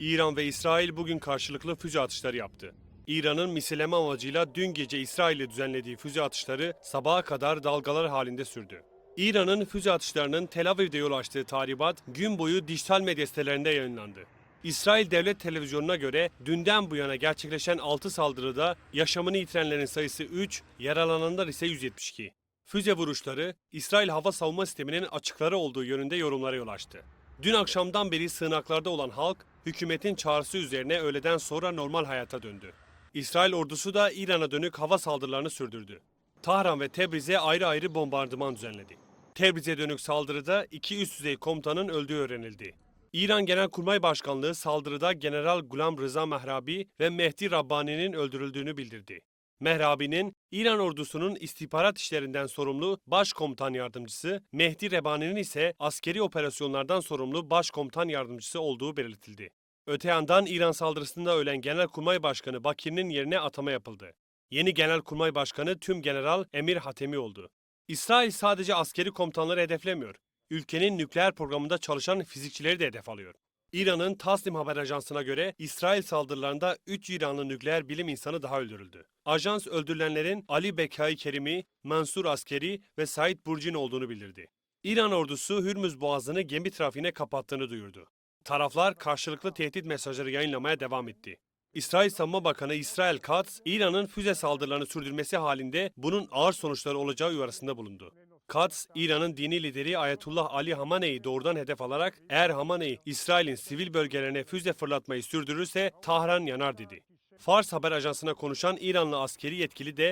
İran ve İsrail bugün karşılıklı füze atışları yaptı. İran'ın misileme amacıyla dün gece İsrail'e düzenlediği füze atışları sabaha kadar dalgalar halinde sürdü. İran'ın füze atışlarının Tel Aviv'de yol açtığı tahribat gün boyu dijital medya sitelerinde yayınlandı. İsrail Devlet Televizyonu'na göre dünden bu yana gerçekleşen 6 saldırıda yaşamını yitirenlerin sayısı 3, yaralananlar ise 172. Füze vuruşları İsrail hava savunma sisteminin açıkları olduğu yönünde yorumlara yol açtı. Dün akşamdan beri sığınaklarda olan halk hükümetin çağrısı üzerine öğleden sonra normal hayata döndü. İsrail ordusu da İran'a dönük hava saldırılarını sürdürdü. Tahran ve Tebriz'e ayrı ayrı bombardıman düzenledi. Tebriz'e dönük saldırıda iki üst düzey komutanın öldüğü öğrenildi. İran Genelkurmay Başkanlığı saldırıda General Gulam Rıza Mehrabi ve Mehdi Rabbani'nin öldürüldüğünü bildirdi. Mehrabi'nin İran ordusunun istihbarat işlerinden sorumlu başkomutan yardımcısı, Mehdi Rebani'nin ise askeri operasyonlardan sorumlu başkomutan yardımcısı olduğu belirtildi. Öte yandan İran saldırısında ölen Genelkurmay Başkanı Bakir'in yerine atama yapıldı. Yeni Genelkurmay Başkanı Tüm General Emir Hatemi oldu. İsrail sadece askeri komutanları hedeflemiyor. Ülkenin nükleer programında çalışan fizikçileri de hedef alıyor. İran'ın Tasnim haber ajansına göre İsrail saldırılarında 3 İranlı nükleer bilim insanı daha öldürüldü. Ajans öldürülenlerin Ali Bekai Kerimi, Mansur Askeri ve Said Burcin olduğunu bildirdi. İran ordusu Hürmüz Boğazı'nı gemi trafiğine kapattığını duyurdu. Taraflar karşılıklı tehdit mesajları yayınlamaya devam etti. İsrail Savunma Bakanı İsrail Katz, İran'ın füze saldırılarını sürdürmesi halinde bunun ağır sonuçları olacağı uyarısında bulundu. Katz, İran'ın dini lideri Ayetullah Ali Hamaney'i doğrudan hedef alarak eğer Hamaney, İsrail'in sivil bölgelerine füze fırlatmayı sürdürürse Tahran yanar dedi. Fars haber ajansına konuşan İranlı askeri yetkili de